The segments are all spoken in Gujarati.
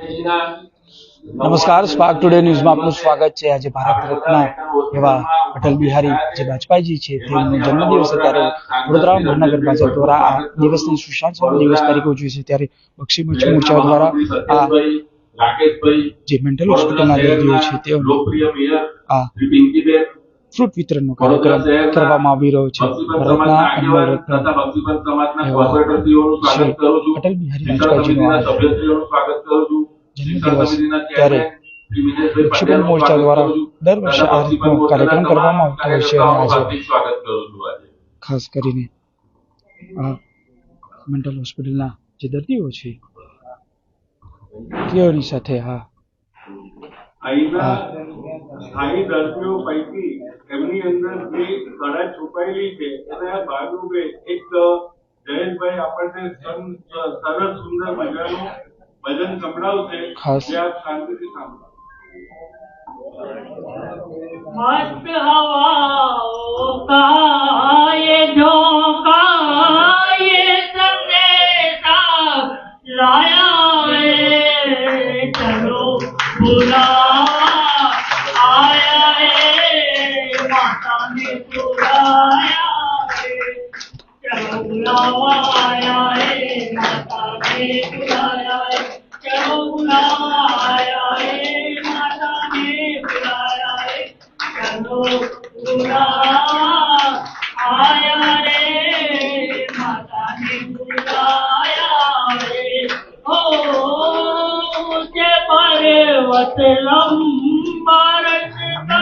નમસ્કાર સ્પાર્ક ટુડે ન્યૂઝમાં આપનું સ્વાગત છે. આજે ભારત રત્ન એવા અટલ બિહારી જે વાજપેયીજી છે, તેમનો જન્મદિવસ ત્યારે વડોદરા મહાનગર ભાજપ દ્વારા આ દિવસની સુશાસન દિવસ તરીકે ઉજવી છે. ત્યારે બક્ષી મચ્છ મોરચા દ્વારા આ જે મેન્ટલ હોસ્પિટલના દર્દીઓ છે તેઓ આ ફ્રૂટ વિતરણનો કાર્યક્રમ કરવામાં આવી રહ્યો છે. ભારતના રત્ન અટલ બિહારી વાજપેયીજીનો જન્મદિવસ ત્યારે વિક્ષેપણ મોરચા દ્વારા દર વર્ષે આ રીતનો કાર્યક્રમ કરવામાં આવતો હોય છે અને આજે ખાસ કરીને આ મેન્ટલ હોસ્પિટલના જે દર્દીઓ છે તેઓની સાથે આ સ્થાયી દર્દીઓ પૈકી એમની અંદર જે કળા છુપાયેલી છે એના ભાગરૂપે એક જયેશભાઈ આપણને સરસ સુંદર મજાનું ભજન સંભળાવશે. જે આપ શાંતિથી સાંભળો. મસ્ત હવાઓ કા જો કા पर्वत लंबा रस्ता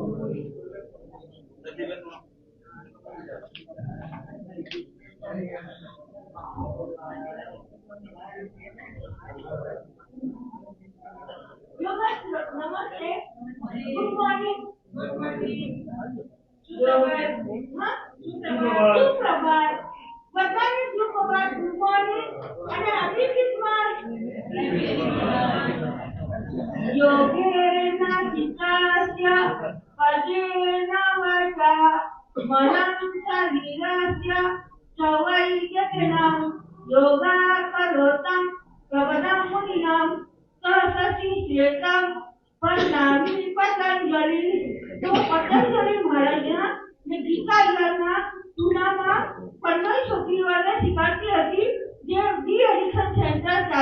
ने बुलाया है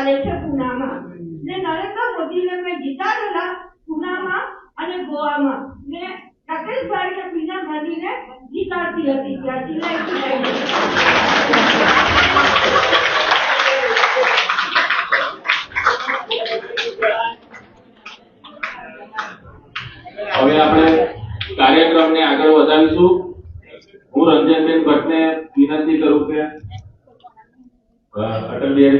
centre છે પુનામાં. ને નરેન્દ્ર મોદીને મેં જીતાડેલા પુનામાં અને ગોવામાં. ને રાકેશભાઈ કે બીના ગાંધીને જીતાડતી હતી ત્યાંથી લઈ લઈ હવે આપણે કાર્યક્રમને આગળ વધારીશું હું રંજનબેન ભટ્ટને વિનંતી કરું કે અ, અટલ બિહારી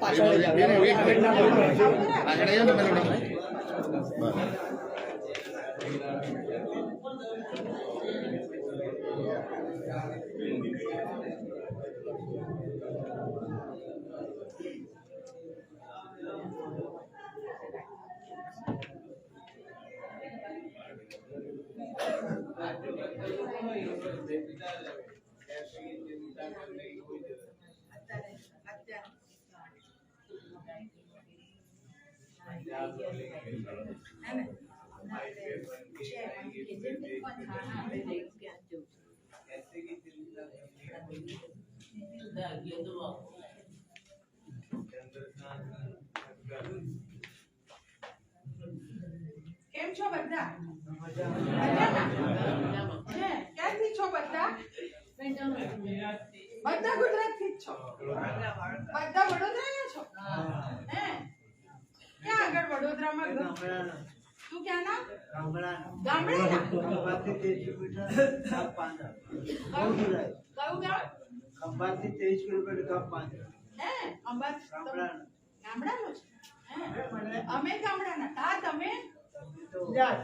પુષ્પાંજલિ કરીને કેમ છો બધા? ક્યાંથી છો બધા? બધા ગુજરાતથી જ છો? બધા વડોદરાના છો? હે? ક્યાં આગળ વડોદરામાં? તું ક્યાંના ગામડાના. કયું ગામ? ખંભાતથી ત્રીસ કિલોમીટર ગામ પાંચ હે અંબાત ગામડાના. ગામડાનો છે? હે અમે ગામડાના. તા તમે? ગુજરાત.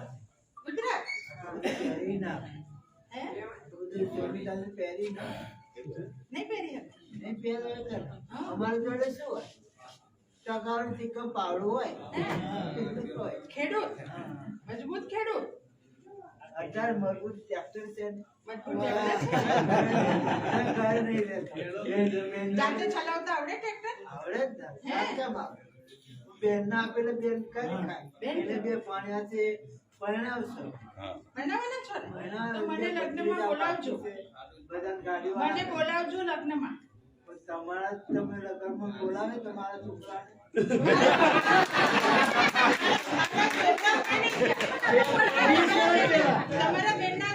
ગુજરાત? ના હે? ના નહીં પહેરી નહીં પહેરે અમારી જોડે શું હોય? પાવડું હોય. ખેડૂત. મજબૂત ખેડૂત. અત્યારે મજબૂત ટ્રેક્ટર છે જાતે ચલાવતા આવડે ટ્રેક્ટર આવડે જ. બેન ના આપેલે બેન કરી ખાય. બેન? એટલે બે છે પરણાવશો બનાવવાના છો ને? મને લગ્નમાં બોલાવજો. બધાને ગાડી મને વાળા બોલાવજો લગ્નમાં. તમારા તમે લગ્નમાં બોલાવે તમારા છોકરાને? તમારા બેનના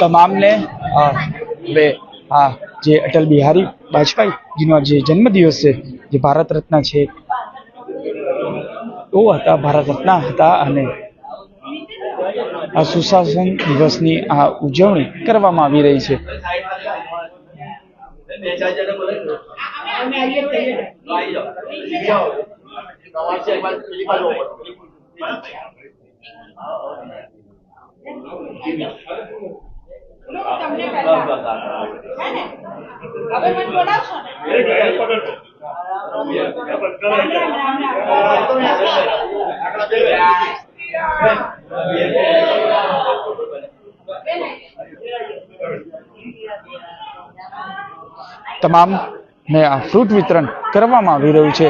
તમામને બે, આ જે અટલ બિહારી વાજપેયી જીનો જે જન્મદિવસ છે, જે ભારત રત્ન છે. તેઓ હતા, ભારત રત્ન હતા અને આ સુશાસન દિવસની આ ઉજવણી કરવામાં આવી રહી છે. બોલો, હું તમને પહેલા હે ને હવે મને બોલાવશો ને રામ રામ રામ તમામ ને આ ફ્રૂટ વિતરણ કરવામાં આવી રહ્યું છે.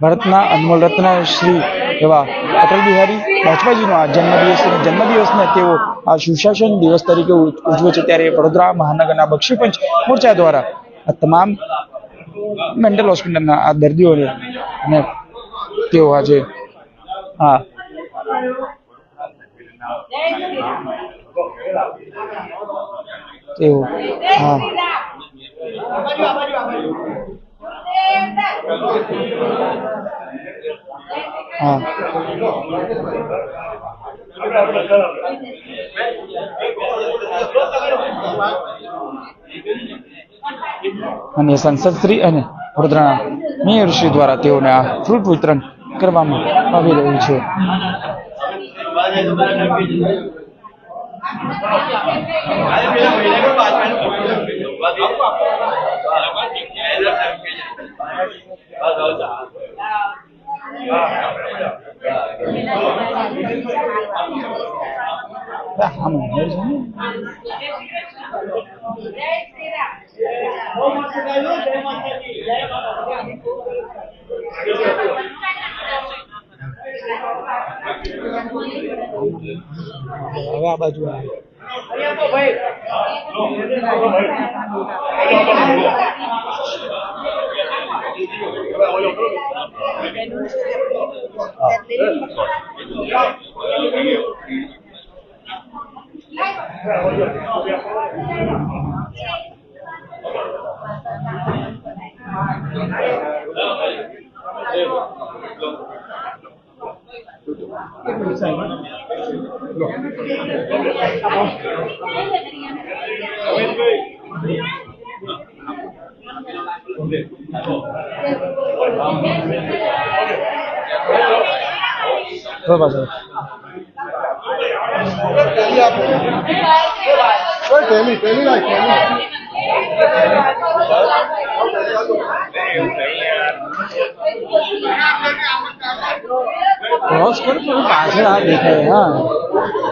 ભારતના અનમોલ રત્ન શ્રી એવા અટલ બિહારી વાજપેયીજીનો આ જન્મદિવસ જન્મદિવસને તેઓ આ સુશાસન દિવસ તરીકે ઉજવે છે. ત્યારે વડોદરા મહાનગરના બક્ષીપંચ મોરચા દ્વારા આ તમામ મેન્ટલ હોસ્પિટલના આ દર્દીઓને અને તેઓ આજે જય તેઓ હા હા. અને સંસદ શ્રી અને વડોદરાના મેયર શ્રી દ્વારા તેઓને આ ફ્રૂટ વિતરણ કરવામાં આવી રહ્યું છે Vamos, હવે આ બાજુ આવે હવે બાજુ ક્રોસ કરો પાછળ આ દેખાય હા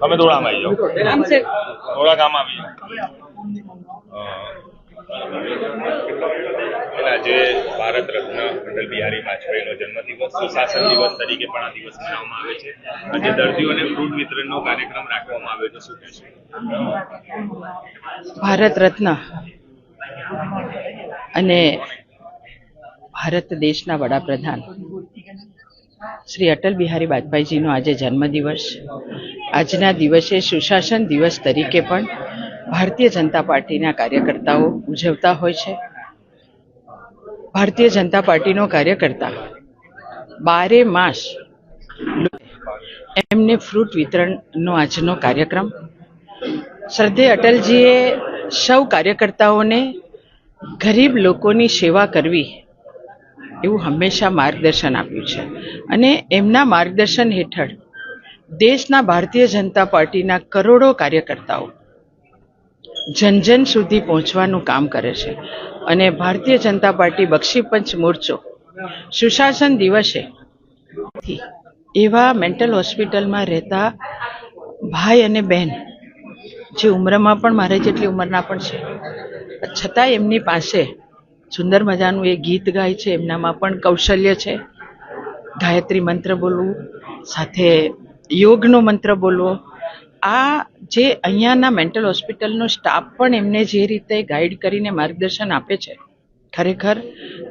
તમે ધોળામાં આવી જાઓ ધોળા ગામ આવી જાઓ આજે ભારત રત્ન અટલ બિહારી વાજપેયીનો જન્મદિવસ સુશાસન દિવસ તરીકે પણ આ દિવસ મનાવવામાં આવે છે. આજે દર્દીઓને ફ્રૂટ વિતરણનો કાર્યક્રમ રાખવામાં આવ્યો છે. શું કહેશો ભારત રત્ન. અને ભારત દેશના વડાપ્રધાન. શ્રી અટલ બિહારી વાજપેયીજીનો આજે જન્મદિવસ. આજના દિવસે સુશાસન દિવસ તરીકે પણ ભારતીય જનતા પાર્ટીના કાર્યકર્તાઓ ઉજવતા હોય છે. ભારતીય જનતા પાર્ટીનો કાર્યકર્તા બારે માસ એમને ફ્રૂટ વિતરણનો આજનો કાર્યક્રમ. શ્રદ્ધે અટલજીએ સૌ કાર્યકર્તાઓને ગરીબ લોકોની સેવા કરવી એવું હંમેશા માર્ગદર્શન આપ્યું છે. અને એમના માર્ગદર્શન હેઠળ દેશના ભારતીય જનતા પાર્ટીના કરોડો કાર્યકર્તાઓ જન જન સુધી પહોંચવાનું કામ કરે છે. અને ભારતીય જનતા પાર્ટી બક્ષીપંચ મોરચો સુશાસન દિવસે એવા મેન્ટલ હોસ્પિટલમાં રહેતા ભાઈ અને બહેન, જે ઉંમરમાં પણ મારે જેટલી ઉંમરના પણ છે. છતાં એમની પાસે સુંદર મજાનું એ ગીત ગાય છે. એમનામાં પણ કૌશલ્ય છે. ગાયત્રી મંત્ર બોલવું, સાથે યોગનો મંત્ર બોલવો. આ જે અહીંયાના મેન્ટલ હોસ્પિટલનો સ્ટાફ પણ એમને જે રીતે ગાઈડ કરીને માર્ગદર્શન આપે છે, ખરેખર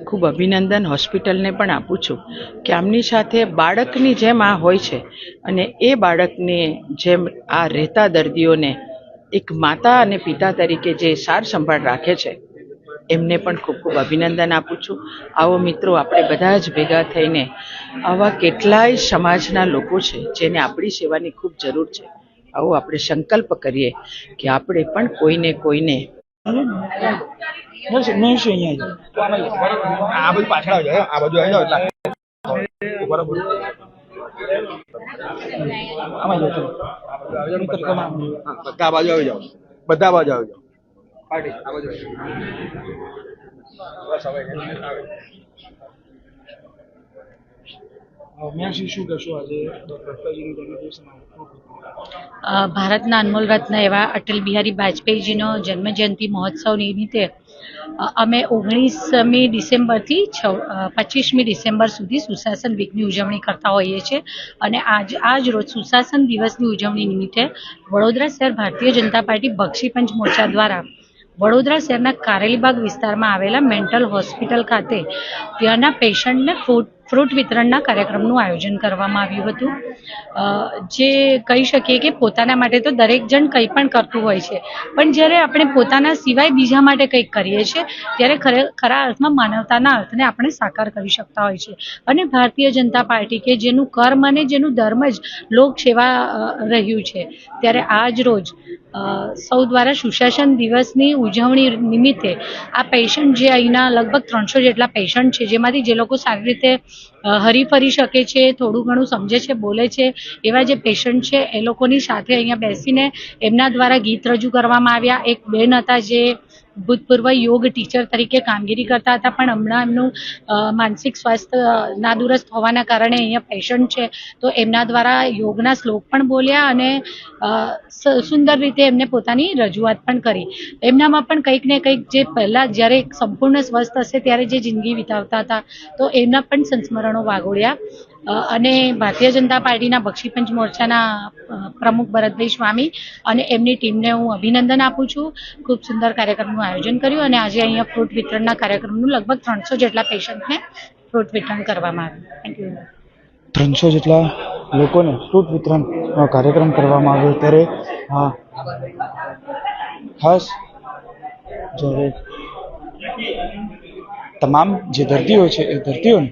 ખૂબ અભિનંદન હોસ્પિટલને પણ આપું છું કે આમની સાથે બાળકની જેમ આ હોય છે અને એ બાળકને જેમ આ રહેતા દર્દીઓને એક માતા અને પિતા તરીકે જે સાર સંભાળ રાખે છે એમને પણ ખૂબ ખૂબ અભિનંદન આપું છું. આવો મિત્રો આપણે બધા જ ભેગા થઈને આવા કેટલાય સમાજના લોકો છે જેને આપણી સેવાની ખૂબ જરૂર છે આવો આપણે સંકલ્પ કરીએ કે આપણે પણ કોઈને કોઈને આ બાજુ પાછળ આ બાજુ આવી એટલે. બરાબર. બધા બાજુ આવી જાઓ. બધા બાજુ આવી જાઓ. પાર્ટી. આ બાજુ બસ હવે આવે. અ, મેયર શ્રી શું કહેશો આજે? ડોક્ટર અપ્પાજીનો જન્મદિવસમાં અ, ભારતના અનમોલ રત્ન એવા અટલ બિહારી વાજપેયીજીનો જન્મજયંતિ મહોત્સવ નિમિત્તે અમે ઓગણીસમી ડિસેમ્બરથી છ પચીસમી ડિસેમ્બર સુધી સુશાસન વીકની ઉજવણી કરતા હોઈએ છીએ અને આજ આજ રોજ સુશાસન દિવસની ઉજવણી નિમિત્તે વડોદરા શહેર ભારતીય જનતા પાર્ટી બક્ષીપંચ મોરચા દ્વારા વડોદરા શહેરના કારેલીબાગ વિસ્તારમાં આવેલા મેન્ટલ હોસ્પિટલ ખાતે ત્યાંના પેશન્ટને ફ્રૂટ ફ્રૂટ વિતરણના કાર્યક્રમનું આયોજન કરવામાં આવ્યું હતું. જે કહી શકીએ કે પોતાના માટે તો દરેક જણ કંઈ પણ કરતું હોય છે. પણ જ્યારે આપણે પોતાના સિવાય બીજા માટે કંઈક કરીએ છીએ, ત્યારે ખરે, ખરા અર્થમાં માનવતાના અર્થને આપણે સાકાર કરી શકતા હોય છે. અને ભારતીય જનતા પાર્ટી કે જેનું કર્મ અને જેનું ધર્મ જ લોક સેવા રહ્યું છે, ત્યારે આજ રોજ સૌ દ્વારા સુશાસન દિવસની ઉજવણી નિમિત્તે આ પેશન્ટ જે અહીંના લગભગ ત્રણસો જેટલા પેશન્ટ છે, જેમાંથી જે લોકો સારી રીતે હરીફરી શકે છે, થોડું ઘણું સમજે છે, બોલે છે. એવા જે પેશન્ટ છે, એ લોકોની સાથે અહીંયા બેસીને એમના દ્વારા ગીત રજૂ કરવામાં આવ્યા. એક બેન હતા જે ભૂતપૂર્વ યોગ ટીચર તરીકે કામગીરી કરતા હતા, પણ હમણાં એમનું માનસિક સ્વાસ્થ્ય નાદુરસ્ત હોવાના કારણે અહીંયા પેશન્ટ છે. તો એમના દ્વારા યોગના શ્લોક પણ બોલ્યા અને સુંદર રીતે એમને પોતાની રજૂઆત પણ કરી. એમનામાં પણ કંઈક ને કંઈક જે પહેલાં જ્યારે સંપૂર્ણ સ્વસ્થ હશે ત્યારે જે જિંદગી વિતાવતા હતા, તો એમના પણ સંસ્મરણો વાગોળ્યા. અને ભારતીય જનતા પાર્ટીના બક્ષીપંચ મોરચાના પ્રમુખ ભરતભાઈ સ્વામી અને એમની ટીમને હું અભિનંદન આપું છું. ખૂબ સુંદર કાર્યક્રમનું આયોજન કર્યું અને આજે અહીંયા ફ્રૂટ વિતરણના કાર્યક્રમનું લગભગ ત્રણસો જેટલા પેશન્ટને ફ્રૂટ વિતરણ કરવામાં આવ્યું. થેન્ક યુ ત્રણસો જેટલા લોકોને ફ્રૂટ વિતરણનો કાર્યક્રમ કરવામાં આવ્યો. ત્યારે હા ખાસ જ્યારે તમામ જે દર્દીઓ છે એ દર્દીઓને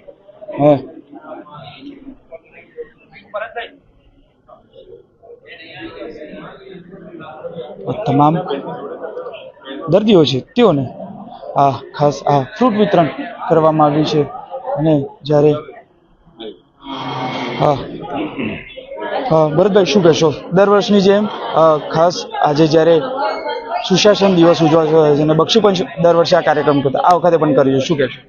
તમામ દર્દીઓ છે, તેઓને આ ખાસ આ ફ્રૂટ વિતરણ કરવામાં આવ્યું છે અને જ્યારે હા ભરતભાઈ, શું કહેશો? દર વર્ષની જેમ ખાસ આજે જ્યારે સુશાસન દિવસ ઉજવાશે અને બક્ષી પણ દર વર્ષે આ કાર્યક્રમ કરતા આ વખતે પણ કર્યું શું કહેશો?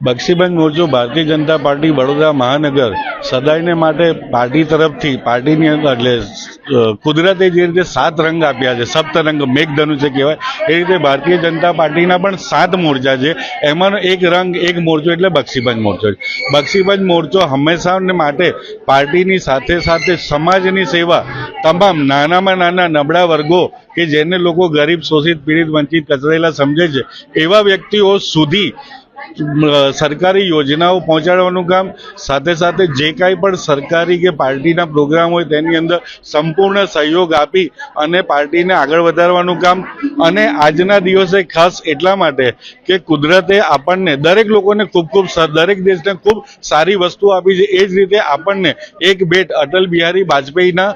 બક્ષીબંધ મોરચો ભારતીય જનતા પાર્ટી વડોદરા મહાનગર સદાયને માટે પાર્ટી તરફથી પાર્ટીની અંદર એટલે કુદરતે જે રીતે સાત રંગ આપ્યા છે સપ્તરંગ મેઘધનુષ્ય કહેવાય, એ રીતે ભારતીય જનતા પાર્ટીના પણ સાત મોરચા છે. એમાંનો એક રંગ, એક મોરચો એટલે બક્ષીબંધ મોરચો છે. બક્ષીબંધ મોરચો હંમેશા માટે પાર્ટીની સાથે સાથે સમાજની સેવા તમામ નાનામાં નાના નબળા વર્ગો કે જેને લોકો ગરીબ, શોષિત, પીડિત, વંચિત, કચરેલા સમજે છે, એવા વ્યક્તિઓ સુધી સરકારી યોજનાઓ પહોંચાડવાનું કામ, સાથે સાથે જે કાંઈ પણ સરકારી કે પાર્ટીના પ્રોગ્રામ હોય તેની અંદર સંપૂર્ણ સહયોગ આપી અને પાર્ટીને આગળ વધારવાનું કામ. અને આજના દિવસે ખાસ એટલા માટે કે કુદરતે આપણને, દરેક લોકોને ખૂબ ખૂબ દરેક દેશને ખૂબ સારી વસ્તુ આપી છે. એ જ રીતે આપણને એક ભેટ અટલ બિહારી વાજપેયીના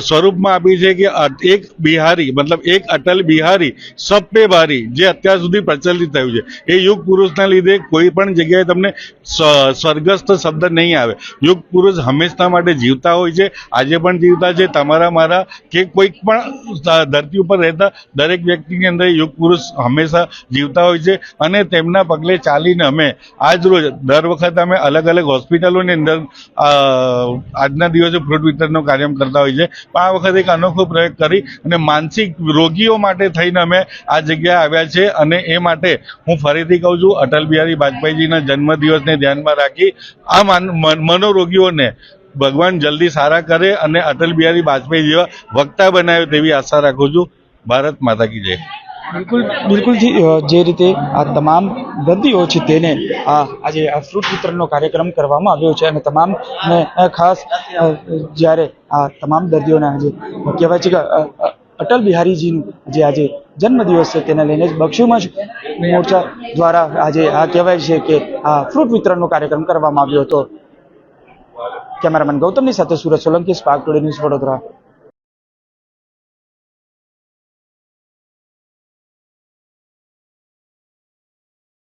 સ્વરૂપમાં આપી છે કે એક બિહારી, મતલબ એક અટલ બિહારી સબ પે જે અત્યાર સુધી પ્રચલિત થયું છે. એ યુગ પુરુષના લીધે કોઈ પણ જગ્યાએ તમને સ્વ- સ્વર્ગસ્થ શબ્દ નહીં આવે. યુગ પુરુષ હંમેશા માટે જીવતા હોય છે, આજે પણ જીવતા છે, તમારા, મારા કે કોઈક પણ ધરતી ઉપર રહેતા દરેક વ્યક્તિની અંદર યુગ પુરુષ હંમેશા જીવતા હોય છે અને તેમના પગલે ચાલીને અમે આજ રોજ, દર વખત અમે અલગ અલગ હોસ્પિટલોની અંદર આજના દિવસે ફ્રૂટ વિતરણનો કાર્યક્રમ કરતા હોય છે. પણ આ વખતે એક અનોખો પ્રયોગ કરી અને માનસિક રોગીઓ માટે થઈને અમે આ જગ્યાએ આવ્યા છે અને એ માટે હું ફરીથી કહું છું, અટલ બિહારી વાજપેયીજીના જન્મદિવસને ધ્યાનમાં રાખી આ મન- મનોરોગીઓને ભગવાન જલ્દી સારા કરે અને અટલ બિહારી વાજપેયી જેવા વક્તા બનાવે તેવી આશા રાખું છું. ભારત માતા કી જય. બિલકુલ બિલકુલ જે રીતે આ તમામ દર્દીઓ છે તેને આ આજે આ ફ્રૂટ વિતરણનો કાર્યક્રમ કરવામાં આવ્યો છે અને તમામ ખાસ જ્યારે આ તમામ દર્દીઓને આજે કહેવાય છે કે અટલ બિહારીજીનું જે આજે જન્મદિવસ છે તેને લઈને જ બક્ષીમંચ મોરચા દ્વારા આજે આ કહેવાય છે કે આ ફ્રૂટ વિતરણનો કાર્યક્રમ કરવામાં આવ્યો હતો. કેમેરામેન ગૌતમની સાથે Surat Solanki, spark today news Vadodara.